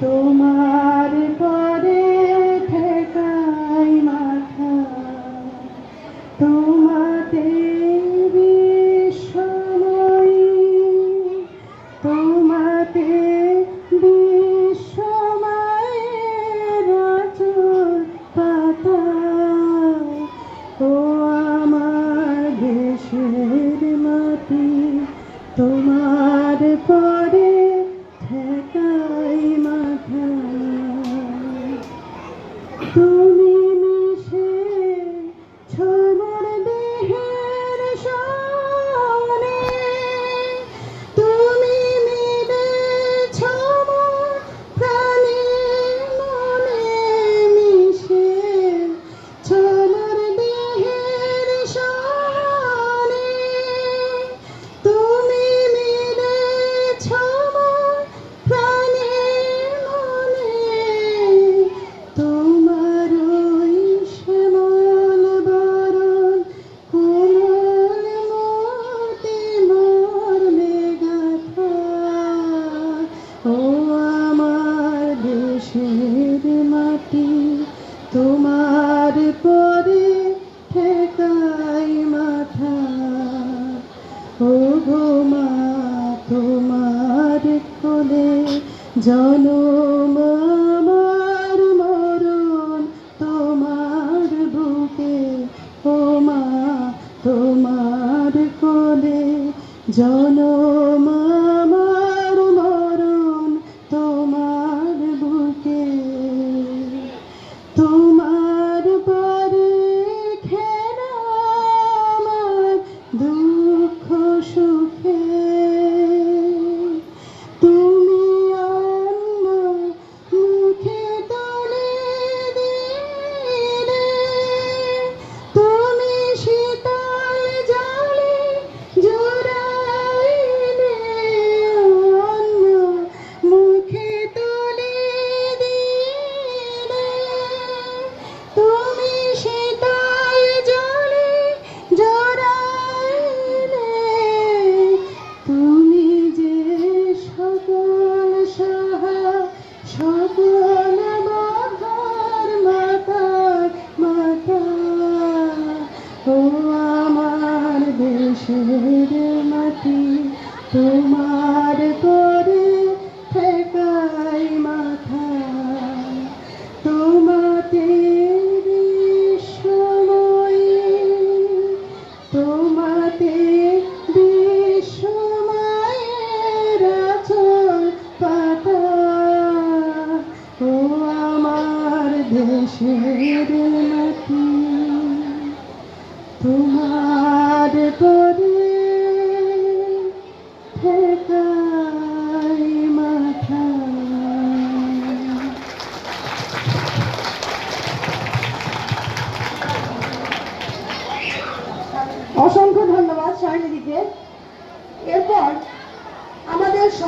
তোমার পরে ঠেকাই মাথা। তোমাতে বিশ্বময়ী তোমাতে বিশ্বময়ের পাতা। ও আমার দেশের মাটি, তোমার পরে Ooh. জনম আমার মরণ তোমার বুকে ও মা তোমার কোলে। জনম দেশের মাটি তোমার করে ঠেকাই মাথা। তোমাতে বিশ্বময়ী তোমাতে পাতা। দেশের মাটি তোমার পরে ঠেকাই মাথা। অসংখ্য ধন্যবাদ সায়নিদিকে। এরপর